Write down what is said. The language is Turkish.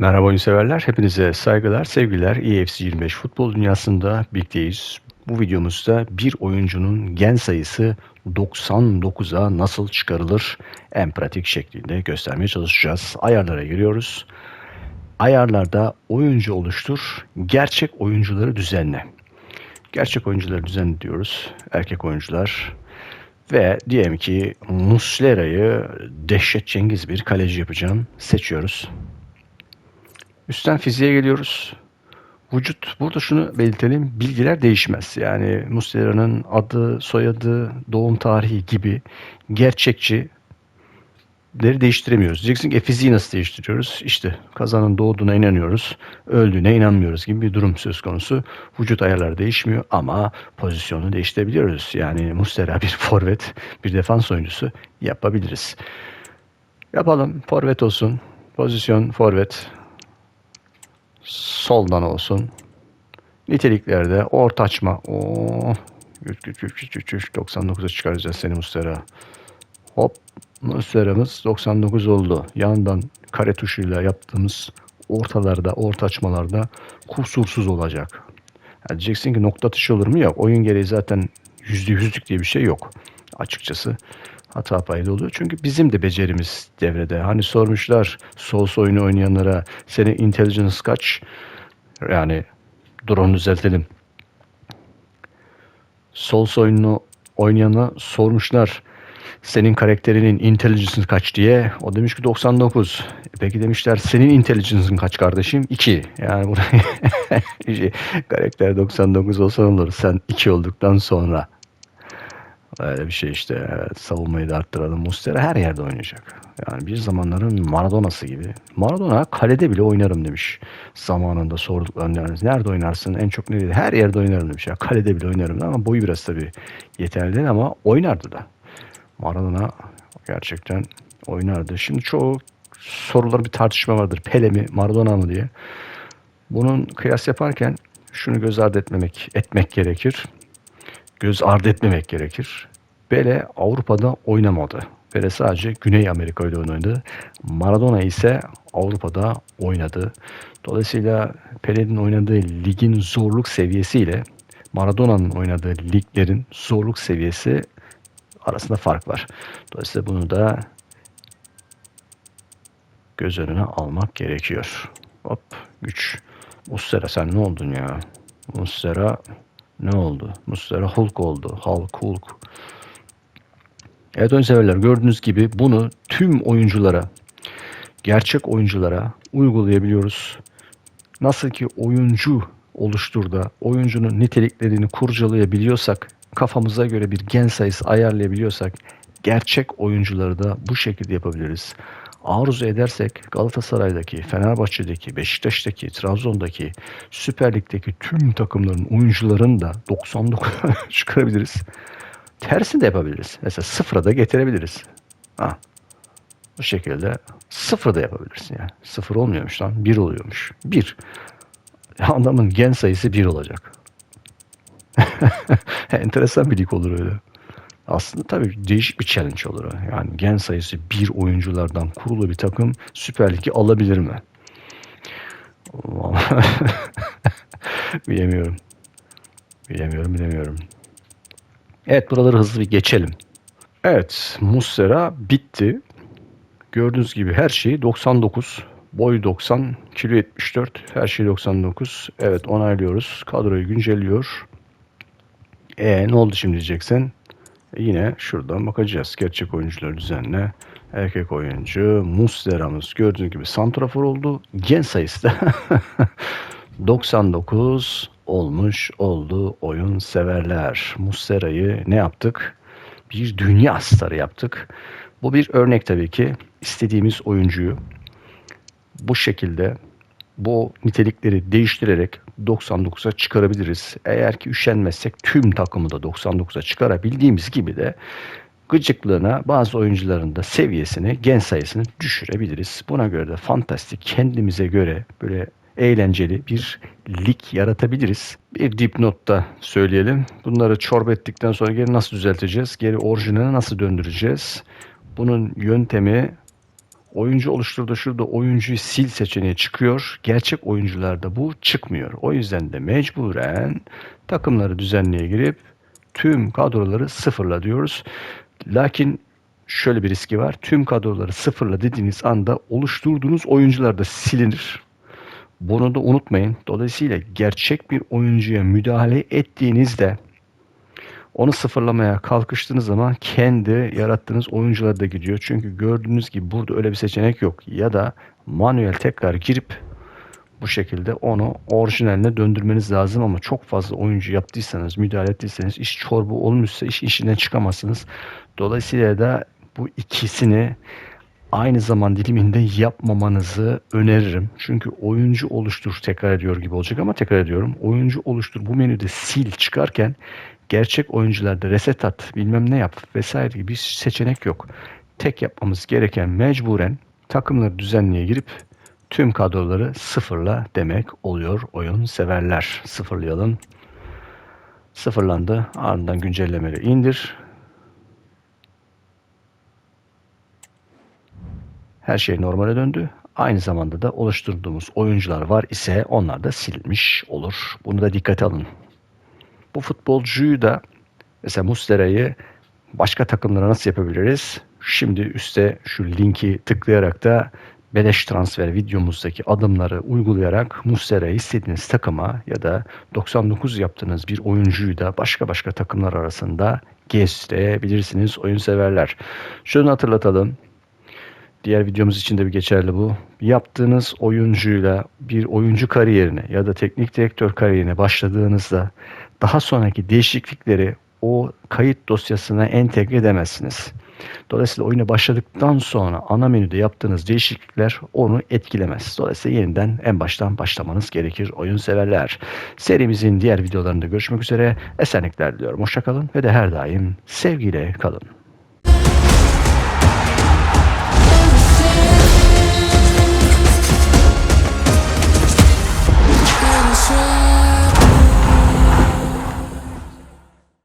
Merhaba oyun severler. Hepinize saygılar, sevgiler. EFC 25 futbol dünyasında birlikteyiz. Bu videomuzda bir oyuncunun gen sayısı 99'a nasıl çıkarılır en pratik şeklinde göstermeye çalışacağız. Ayarlara giriyoruz. Ayarlarda oyuncu oluştur, gerçek oyuncuları düzenle. Gerçek oyuncuları düzenle diyoruz. Erkek oyuncular. Ve diyelim ki Muslera'yı dehşet Cengiz bir kaleci yapacağım. Seçiyoruz. Üstten fiziğe geliyoruz. Vücut, burada şunu belirtelim, bilgiler değişmez. Yani Muslera'nın adı, soyadı, doğum tarihi gibi gerçekçi değiştiremiyoruz. Diyeceksin ki e, fiziği nasıl değiştiriyoruz? İşte kazanın doğduğuna inanıyoruz, öldüğüne inanmıyoruz gibi bir durum söz konusu. Vücut ayarları değişmiyor ama pozisyonu değiştirebiliyoruz. Yani Muslera bir forvet, bir defans oyuncusu yapabiliriz. Yapalım. Forvet olsun. Pozisyon forvet soldan olsun. Niteliklerde orta açma. Oo, 99'a çıkaracağız seni Mustera. Hop Mustera'mız 99 oldu. Yandan kare tuşuyla yaptığımız ortalarda, orta açmalarda kusursuz olacak. Yani diyeceksin ki nokta atışı olur mu? Yok. Oyun gereği zaten yüzde yüzlük diye bir şey yok. Açıkçası hata payı oluyor. Çünkü bizim de becerimiz devrede. Hani sormuşlar sol oyunu oynayanlara senin intelligence kaç? Yani drone düzeltelim. Sol oyununu oynayana sormuşlar senin karakterinin intelligence'ın kaç diye. O demiş ki 99. Peki demişler senin intelligence'ın kaç kardeşim? 2. Yani buraya karakter 99 olsa olur. Sen 2 olduktan sonra. Öyle bir şey işte. Evet, savunmayı da arttıralım. Mustera her yerde oynayacak. Yani bir zamanların Maradona'sı gibi. Maradona kalede bile oynarım demiş. Zamanında sorduklarında nerede oynarsın en çok nerede? Her yerde oynarım demiş. Ya kalede bile oynarım ama boyu biraz tabii yeterli değil ama oynardı da. Maradona gerçekten oynardı. Şimdi çoğu sorular bir tartışma vardır. Pele mi Maradona mı diye. Bunun kıyas yaparken şunu göz ardı etmemek etmek gerekir göz ardı etmemek gerekir. Pele Avrupa'da oynamadı. Pele sadece Güney Amerika'da oynadı. Maradona ise Avrupa'da oynadı. Dolayısıyla Pele'nin oynadığı ligin zorluk seviyesiyle Maradona'nın oynadığı liglerin zorluk seviyesi arasında fark var. Dolayısıyla bunu da göz önüne almak gerekiyor. Hop güç. Muslera sen ne oldun ya? Muslera ne oldu? Muslera Hulk oldu. Hulk Hulk. Evet oyun gördüğünüz gibi bunu tüm oyunculara, gerçek oyunculara uygulayabiliyoruz. Nasıl ki oyuncu oluşturda oyuncunun niteliklerini kurcalayabiliyorsak, kafamıza göre bir gen sayısı ayarlayabiliyorsak, gerçek oyuncuları da bu şekilde yapabiliriz arzu edersek Galatasaray'daki, Fenerbahçe'deki, Beşiktaş'taki, Trabzon'daki, Süper Lig'deki tüm takımların oyuncularını da 99 çıkarabiliriz. Tersini de yapabiliriz. Mesela sıfıra da getirebiliriz. Ha. Bu şekilde sıfır da yapabilirsin yani. Sıfır olmuyormuş lan. Bir oluyormuş. Bir. Adamın gen sayısı bir olacak. Enteresan bir lig olur öyle. Aslında tabii değişik bir challenge olur. Yani gen sayısı bir oyunculardan kurulu bir takım Süper Lig'i alabilir mi? bilemiyorum. Bilemiyorum, bilemiyorum. Evet buraları hızlı bir geçelim. Evet Muslera bitti. Gördüğünüz gibi her şey 99. Boy 90, kilo 74, her şey 99. Evet onaylıyoruz. Kadroyu güncelliyor. E ne oldu şimdi diyeceksin? Yine şuradan bakacağız. Gerçek oyuncular düzenle. Erkek oyuncu Muslera'mız gördüğünüz gibi santrafor oldu. Gen sayısı da 99 olmuş oldu oyun severler. Muslera'yı ne yaptık? Bir dünya starı yaptık. Bu bir örnek tabii ki. istediğimiz oyuncuyu bu şekilde bu nitelikleri değiştirerek 99'a çıkarabiliriz. Eğer ki üşenmezsek tüm takımı da 99'a çıkarabildiğimiz gibi de gıcıklığına bazı oyuncuların da seviyesini, gen sayısını düşürebiliriz. Buna göre de fantastik kendimize göre böyle eğlenceli bir lig yaratabiliriz. Bir dipnotta söyleyelim. Bunları çorba ettikten sonra geri nasıl düzelteceğiz? Geri orijinale nasıl döndüreceğiz? Bunun yöntemi oyuncu oluşturdu şurada oyuncuyu sil seçeneği çıkıyor. Gerçek oyuncularda bu çıkmıyor. O yüzden de mecburen takımları düzenleye girip tüm kadroları sıfırla diyoruz. Lakin şöyle bir riski var. Tüm kadroları sıfırla dediğiniz anda oluşturduğunuz oyuncular da silinir. Bunu da unutmayın. Dolayısıyla gerçek bir oyuncuya müdahale ettiğinizde onu sıfırlamaya kalkıştığınız zaman kendi yarattığınız oyuncular da gidiyor. Çünkü gördüğünüz gibi burada öyle bir seçenek yok. Ya da manuel tekrar girip bu şekilde onu orijinaline döndürmeniz lazım ama çok fazla oyuncu yaptıysanız, müdahale ettiyseniz, iş çorba olmuşsa iş işinden çıkamazsınız. Dolayısıyla da bu ikisini aynı zaman diliminde yapmamanızı öneririm. Çünkü oyuncu oluştur tekrar ediyor gibi olacak ama tekrar ediyorum. Oyuncu oluştur bu menüde sil çıkarken gerçek oyuncularda reset at bilmem ne yap vesaire gibi bir seçenek yok. Tek yapmamız gereken mecburen takımları düzenliğe girip tüm kadroları sıfırla demek oluyor oyun severler. Sıfırlayalım. Sıfırlandı. Ardından güncellemeleri indir. Her şey normale döndü. Aynı zamanda da oluşturduğumuz oyuncular var ise onlar da silinmiş olur. Bunu da dikkate alın. Bu futbolcuyu da mesela Muslera'yı başka takımlara nasıl yapabiliriz? Şimdi üstte şu linki tıklayarak da beleş transfer videomuzdaki adımları uygulayarak Muslera'yı istediğiniz takıma ya da 99 yaptığınız bir oyuncuyu da başka başka takımlar arasında gezdirebilirsiniz oyun severler. Şunu hatırlatalım. Diğer videomuz için de bir geçerli bu. Yaptığınız oyuncuyla bir oyuncu kariyerine ya da teknik direktör kariyerine başladığınızda daha sonraki değişiklikleri o kayıt dosyasına entegre edemezsiniz. Dolayısıyla oyuna başladıktan sonra ana menüde yaptığınız değişiklikler onu etkilemez. Dolayısıyla yeniden en baştan başlamanız gerekir oyun severler. Serimizin diğer videolarında görüşmek üzere. Esenlikler diliyorum. Hoşçakalın ve de her daim sevgiyle kalın.